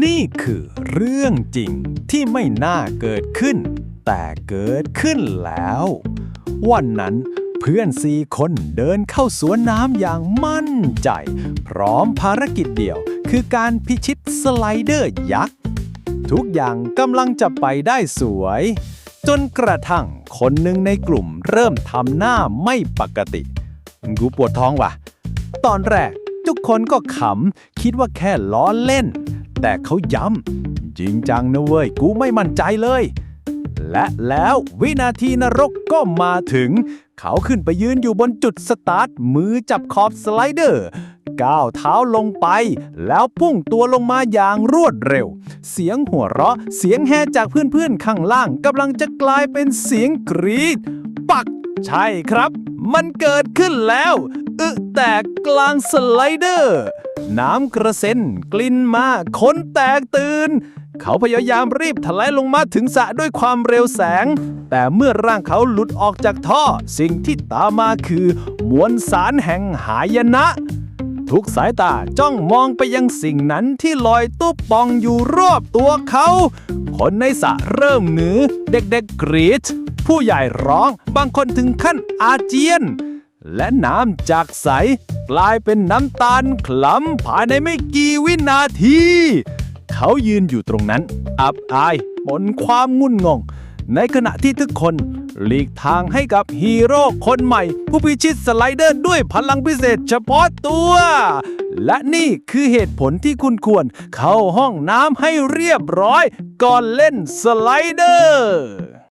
นี่คือเรื่องจริงที่ไม่น่าเกิดขึ้น แต่เกิดขึ้นแล้ว วันนั้นเพื่อนสี่คนเดินเข้าสวนน้ำอย่างมั่นใจ พร้อมภารกิจเดียว คือการพิชิตสไลเดอร์ยักษ์ ทุกอย่างกำลังจะไปได้สวย จนกระทั่งคนหนึ่งในกลุ่มเริ่มทำหน้าไม่ปกติ กูปวดท้องว่ะ ตอนแรกทุกคนก็ขำ คิดว่าแค่ล้อเล่น แต่เขาย้ำจริงจังนะเว้ย กูไม่มั่นใจเลย และแล้ววินาทีนรกก็มาถึง เขาขึ้นไปยืนอยู่บนจุดสตาร์ท มือจับขอบสไลเดอร์ก้าวเท้าลงไป แล้วพุ่งตัวลงมาอย่างรวดเร็ว เสียงหัวเราะ เสียงแฮ่จากเพื่อนๆข้างล่างกำลังจะกลายเป็นเสียงกรีด ปัก ใช่ครับ มันเกิดขึ้นแล้ว อึแตกกลางสไลเดอร์ น้ำกระเซ็นกลิ่นมาคนแตกตื่น เขาพยายามรีบถลายลงมาถึงสระด้วยความเร็วแสง แต่เมื่อร่างเขาหลุดออกจากท่อ สิ่งที่ตามมาคือมวลสารแห่งหายนะ ทุกสายตาจ้องมองไปยังสิ่งนั้นที่ลอยตุ๊บปองอยู่รอบตัวเขา คนในสระเริ่มหนือ เด็กๆกรีดผู้ใหญ่ร้องบางคนถึงขั้นอาเจียน และน้ำจากใส กลายเป็นน้ำตาลคล้ำภายในไม่กี่วินาที เขายืนอยู่ตรงนั้น อับอายปนความงุ่นงง ในขณะที่ทุกคน หลีกทางให้กับฮีโร่คนใหม่ ผู้พิชิตสไลเดอร์ด้วยพลังพิเศษเฉพาะตัว และนี่คือเหตุผลที่คุณควรเข้าห้องน้ำให้เรียบร้อย ก่อนเล่นสไลเดอร์